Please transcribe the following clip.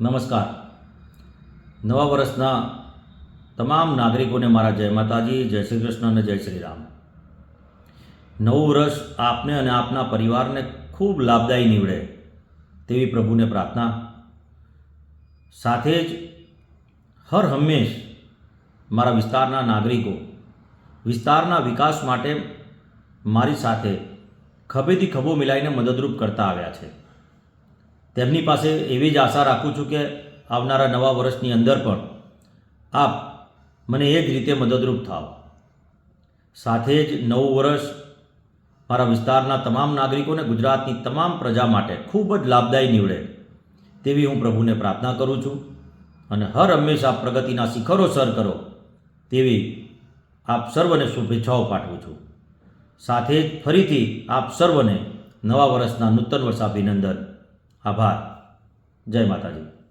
નમસ્કાર. નવા વર્ષના તમામ નાગરિકોને મારા જય માતાજી, જય શ્રી કૃષ્ણ અને જય શ્રી રામ. નવું વર્ષ આપને અને આપના પરિવારને ખૂબ લાભદાયી નીવડે તેવી પ્રભુને પ્રાર્થના. સાથે જ હર હંમેશ મારા વિસ્તારના નાગરિકો વિસ્તારના વિકાસ માટે મારી સાથે ખભેથી ખભો મિલાઈને મદદરૂપ કરતા આવ્યા છે. તેમની પાસે એવી જ આશા રાખું છું કે આવનારા નવા વર્ષની અંદર પણ આપ મને એ જ રીતે મદદરૂપ થાવ. સાથે જ નવું વર્ષ મારા વિસ્તારના તમામ નાગરિકોને ગુજરાતની તમામ પ્રજા માટે ખૂબ જ લાભદાયી નીવડે તેવી હું પ્રભુને પ્રાર્થના કરું છું અને હર હંમેશા પ્રગતિના શિખરો સર કરો તેવી આપ સર્વને શુભેચ્છાઓ પાઠવું છું. સાથે જ ફરીથી આપ સર્વને નવા વર્ષના નૂતન વર્ષાભિનંદન. આભાર. જય માતાજી.